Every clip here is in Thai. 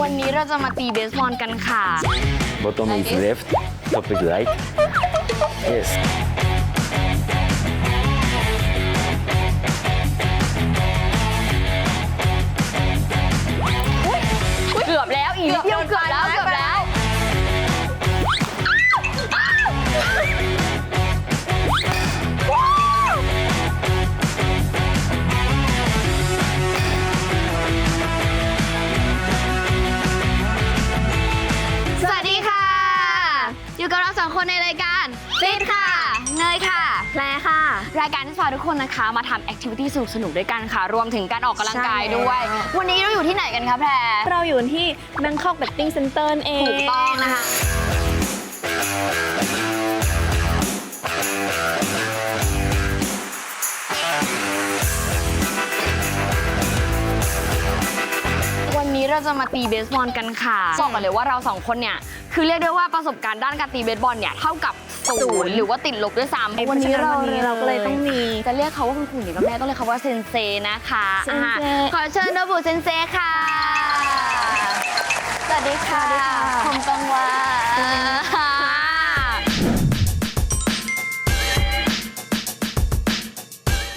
วันนี้เราจะมาตีเบสบอลกันค่ะ Bottom Like is this? left, top is right. Yes. เกือบแล้วอีกนิดเดียวเกือบแล้วเกือบแล้ว ที่พาทุกคนนะคะมาทำแอคทิวิตี้สนุกๆด้วยกันค่ะ รวมถึงการออกกำลังกายใช่แล้วด้วย วันนี้เราอยู่ที่ไหนกันคะแพร เราอยู่ที่ Bangkok Betting Center นั่นเอง ถูกต้องนะคะ เราจะมาตีเบสบอลกันค่ะบอกกันเลยว่าเราสองคนเนี่ยคือเรียกได้ว่าประสบการณ์ด้านการตีเบสบอลเนี่ยเท่ากับศูนย์หรือว่าติดลบด้วยซ้ำวันนี้เราวันนี้เราก็เลยต้องมีจะเรียกเขาว่าคุณครูหรือก็แม่ต้องเรียกเขาว่าเซนเซนะคะเซนเซอ่าขอเชิญโนบุเซนเซค่ะสวัสดีค่ะสวัสดีค่ะผมกังวา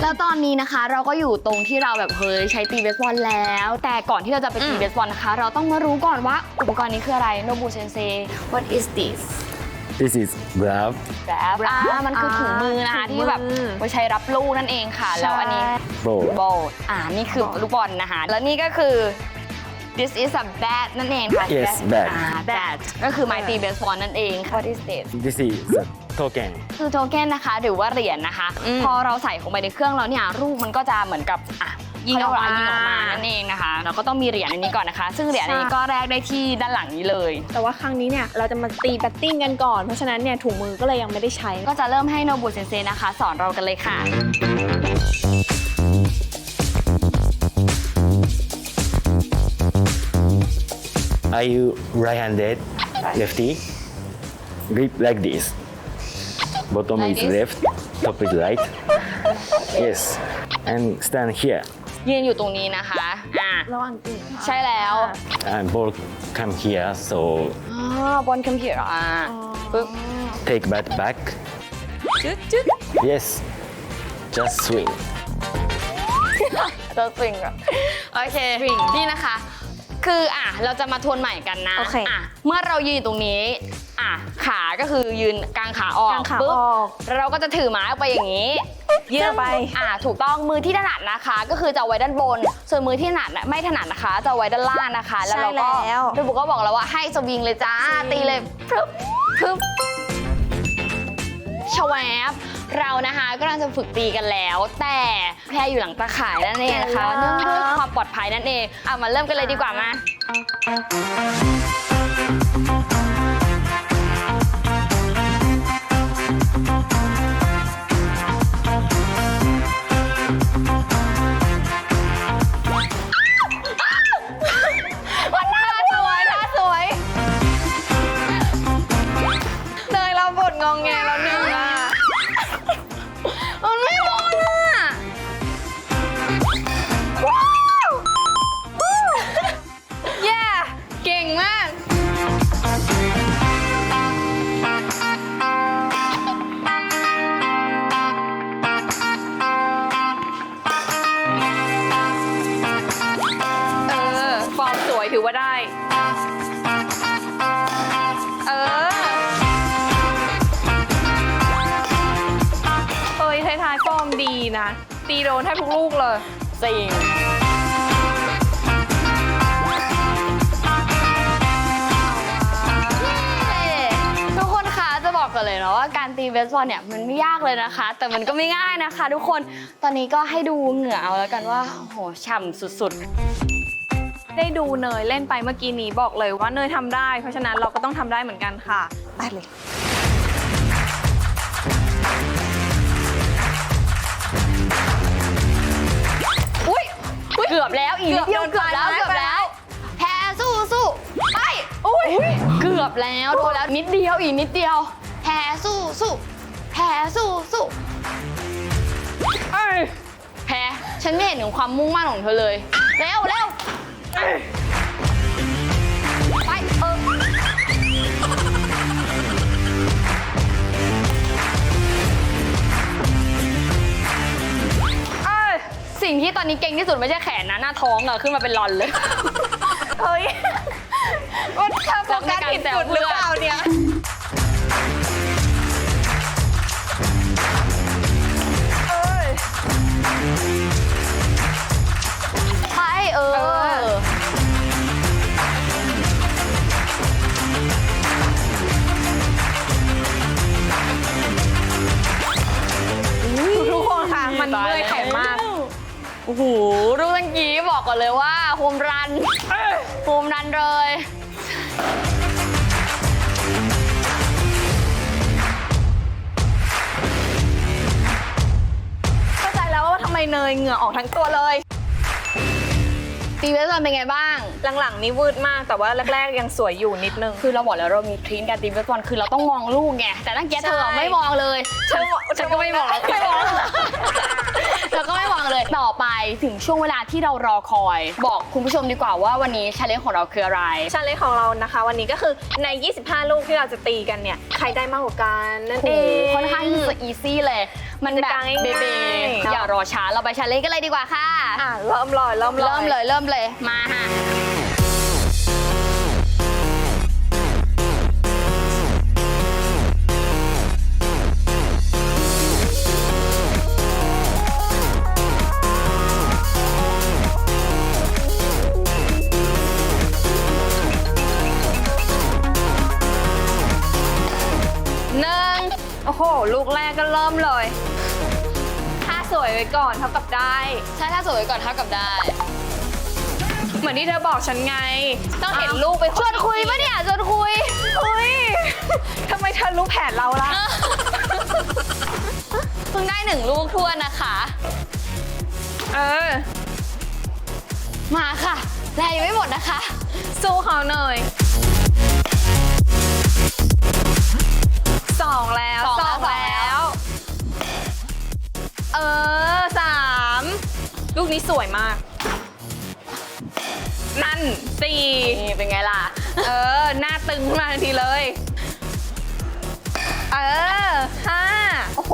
แล้วตอนนี้นะคะเราก็อยู่ตรงที่เราแบบเฮ้ยใช้ตีเบสบอลแล้ว แต่ก่อนที่เราจะไปตีเบสบอลนะคะ เราต้องมารู้ก่อนว่าอุปกรณ์นี้คืออะไรโนบุเซนเซ What is this This is glove, แบบอ่ามันคือถุงมือนะคะถุงมือที่แบบไว้ใช้รับลูกนั่นเองค่ะ แล้วอันนี้ ball. บอลอ่านี่คือลูกบอลนะคะ แล้วนี่ก็คือ this is a bat นั่นเองค่ะ Yes, bat อ่า bat ก็คือไม้ตีเบสบอลนั่นเอง What is this This is a token. คือโทเก้นนะคะหรือว่าเหรียญนะคะพอเราใส่ลงไปในเครื่องแล้วเนี่ยรูปมันก็จะเหมือนกับอะยิงออกมาเขเรียว่ยิงออกมานั่นเองนะคะ เราก็ต้องมีเหรียญอันนี้ก่อนนะคะ ซึ่งเหรียญอันนี้ใช่ก็แรกได้ที่ด้านหลังนี้เลย แต่ว่าครั้งนี้เนี่ยเราจะมาตีแบตติ้งกันก่อนเพราะฉะนั้นเนี่ยถุงมือก็เลยยังไม่ได้ใช้ ก็จะเริ่มให้โนบุเซนเซนะคะ สอนเรากันเลยค่ะ Are you right-handed, lefty? Grip like this. Bottom Like is this? left, top is right. Yes. And stand here. ยืนอยู่ตรงนี้นะคะ อ่า ระหว่างตีใช่แล้ว And ball come here. So อ๋อบนคอมพิวเตอร์อะปึ๊บ take bat back. จึ๊ดจึ๊ด Yes. Just swing. จะสวิงแบบโอเคนี่นะคะ คืออะเราจะมาทวนใหม่กันนะโอเคอะเมื่อเรายืนอยู่ตรงนี้อะขาก็คือยืนกางขาออกกางขาปึ๊บออก เราก็จะถือไม้ออกไปอย่างนี้ยืดออกไปซึ่งอะถูกต้องมือที่ถนัดนะคะ ก็คือจะเอาไว้ด้านบน ส่วนมือที่ถนัดไม่ถนัดนะคะ จะเอาไว้ด้านล่างนะคะ แล้วเราก็ใช่แล้ว พี่บุ๊กก็บอกแล้วว่าให้สวิงเลยจ้าสวิงตีเลยปึ๊บปึ๊บชวบเรานะคะก็กำลังจะฝึกตีกันแล้ว แต่แพรอยู่หลังตาข่ายนั่นเองนะคะเนื่องด้วยความปลอดภัยนั่นเองเอามาเริ่มกันเลยดีกว่ามา งองแงแล้วหนึ่งอะมันไม่โดนอะว้าววู้เย้เก่งมาก เออฟอร์มสวยถือว่าได้ นะ ตีโดนแทบทุกลูกเลยจริงทุกคนคะจะบอกกันเลยนะว่าการตีเบสบอลเนี่ยมันไม่ยากเลยนะคะ แต่มันก็ไม่ง่ายนะคะ ทุกคนตอนนี้ก็ให้ดูเหงื่อเอาแล้วกันว่าโอ้โหฉ่ำสุดได้ดูเนยเล่นไปเมื่อกี้นี้บอกเลยว่าเนยทำได้ เพราะฉะนั้นเราก็ต้องทำได้เหมือนกันค่ะไปเลย อบแล้วอีกนิดเดียวเกืเกืออบบโดนแล้วปลายไม้เกือบแล้ว แพ้สู้สู้ไปอุ้ยเกือบแล้วโดนแล้วนิดเดียวอีกนิดเดียว แพ้สู้สู้แพ้สู้สู้เอ้ยแพ้ฉันไม่เห็นถึงความมุ่งมั่นของเธอเลย เร็วเร็ว อนนี้เก่งที่สุดไม่ใช่แขนนะหน้าท้องอะขึ้นมาเป็นรอนเลย เฮ้ยมันเธอโฟกัสผิดจุดหรือเปล่าเนี่ย อ้โหรู้ตั้งกี้บอกก่อนเลยว่าโฮมรันโฮมรันเลยเข้าใจแล้วว่าทำไมเนยเหงื่อออกทั้งตัวเลยตีเวสบอลเป็นไงบ้าง หลังๆนี่วืดมากแต่ว่าแรก ๆ ยังสวยอยู่นิดนึง คือเราบอกแล้วเรามีทรีนการตีเวสบอลคือเราต้องมองลูกไงแต่ตั้งแกเธอใช่ไม่มองเลยเธอฉันก็ไม่มองไม่มอง ถึงช่วงเวลาที่เรารอคอย บอกคุณผู้ชมดีกว่าว่าวันนี้ชาเลนจ์ของเราคืออะไร ชาเลนจ์ของเรานะคะ วันนี้ก็คือใน 25 ลูกที่เราจะตีกันเนี่ย ใครได้มากกว่ากันนั่นโอ้เอโหงค่อนข้างที่จะอีซี่เลย มันแบบกติกาง่ายๆเบเบเนอะอย่ารอช้าเราไปชาเลนจ์กันเลยดีกว่าค่ะ อะเริ่มเลยเริ่มเลยเริ่มเลยเริ่มเลยมาค่ะ สวยไว้ก่อนเท่ากับได้ ใช่ถ้าสวยก่อนเท่ากับได้ เหมือนที่เธอบอกฉันไง ต้องเห็นลูกไปชวนคุยปะเนี่ยชวนคุยเฮ้ยทำไมเธอรู้แผนเราล่ะเพิ่งได้หนึ่งลูกทวนนะคะ เออ มาค่ะแรงยังไม่หมดนะคะ สู้เขาหน่อย สวยมาก นั่นสี่นี่เป็นไงล่ะ เออ หน้าตึงขึ้นมาทันทีเลย เออห้าโอ้โหห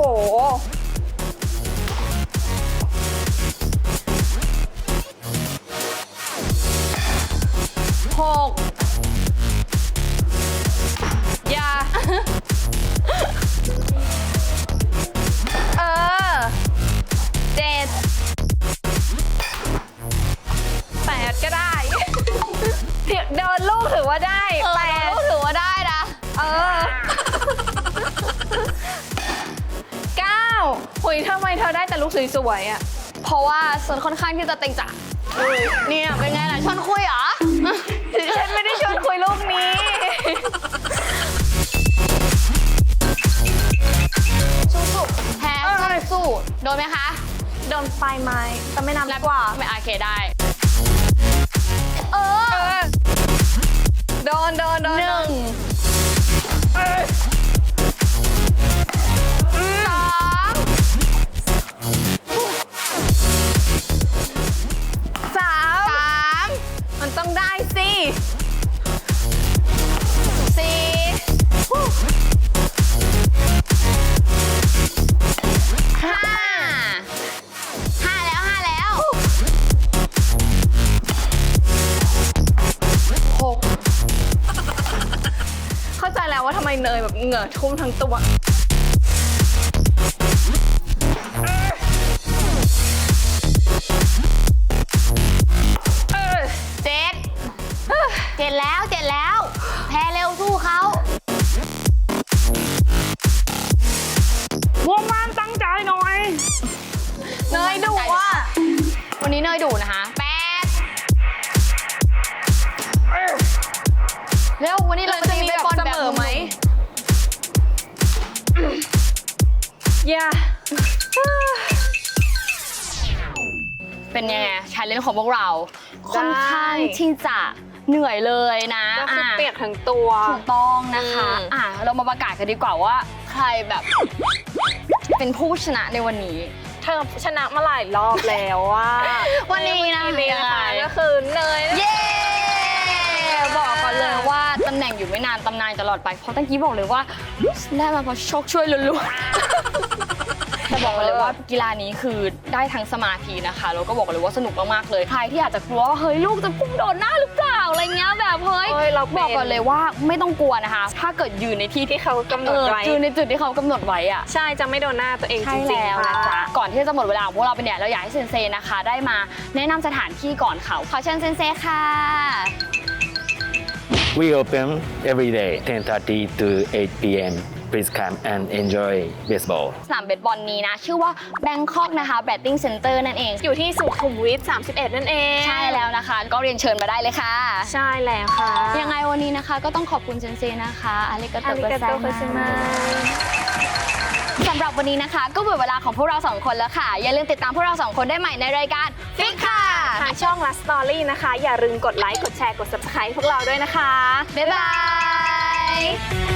ลูกสวยๆอะ เพราะว่าฉันค่อนข้างที่จะเต็งจ่ะเนี่ยเป็นไงล่ะชวนคุยเหรอ ฉันไม่ได้ชวนคุยลูกนี้ สู้สู้แพ้สู้โดนไหมคะ โดนปลายไม้แต่ไม่นำดีกว่า ไม่โอเคได้เอเอออ โดนโดนโดนหนึ่ง สิสี่ห้าห้าแล้วห้าแล้วหกเข้าใจแล้วว่าทำไมเนยแบบเหงื่อทุ่มทั้งตัว เนยดุนะคะแปดเร็ววันนี้เราเราจะจะมีมีแบบบอลเสแบบมอไหมอย่าเป็นยังไงชาเลนจ์ของพวกเราได้ค่อนข้างที่จะเหนื่อยเลยนะก็คืออะเปียกทั้งตัวถูกต้องนะคะอืมอะ เรามาประกาศกันดีกว่าว่า ใครแบบ เป็นผู้ชนะในวันนี้เธอชนะมาหลายรอบแล้วว่าวันนี้นะวันนี้ยังนะไงคะก็คือเนยเย้บอกก่อนเลยว่าตำแหน่งอยู่ไม่นานตำนานตลอดไปเพราะตั้งกี้บอกเลยว่าได้มาเพราะโชคช่วยล้วนจะบอกเลยว่ากีฬานี้คือได้ทั้งสมาธินะคะแล้วก็บอกเลยว่าสนุกมากๆเลยใครที่อาจจะกลัวว่าเฮ้ยลูกจะพุ่งโดนหน้าหรือเปล่า อะไรเงี้ยแบบเฮ้ยเฮ้ยเราเป็น บอกก่อนเลยว่าไม่ต้องกลัวนะคะ ถ้าเกิดยืนในที่ที่ที่เขากำหนเอดอไว้ยืนในจุดที่เขากำหนดไว้อะใช่จะไม่โดนหน้าตัวเองจใช่ริงแล้วๆนะจ๊ะค่ะก่อนที่จะหมดเวลาของพวกเราไปเนี่ยเราอยากให้เซนเซนะคะ ได้มาแนะนำสถานที่ก่อนเขาขอเชิญเซนเซค่ะ We open every day 10:30 to 8 p.m. Please come and enjoy baseball. สนามเบสบอลนี้นะ ชื่อว่า Bangkok นะคะ Batting Center นั่นเอง อยู่ที่สุขุมวิท 31 นั่นเอง ใช่แล้วนะคะ ก็เรียนเชิญมาได้เลยค่ะ ใช่แล้วค่ะ ยังไงวันนี้นะคะก็ต้องขอบคุณเซนเซนะคะอาริกาโตอาริโกกาไซโตโคชิมามาสำหรับวันนี้นะคะ ก็หมดเวลาของพวกเราสองคนแล้วค่ะ อย่าลืมติดตามพวกเราสองคนได้ใหม่ในรายการฟิกค่ะทางช่อง Last Story นะคะ อย่าลืมกดไลค์กดแชร์กด Subscribe พวกเราด้วยนะคะ บ๊ายบาย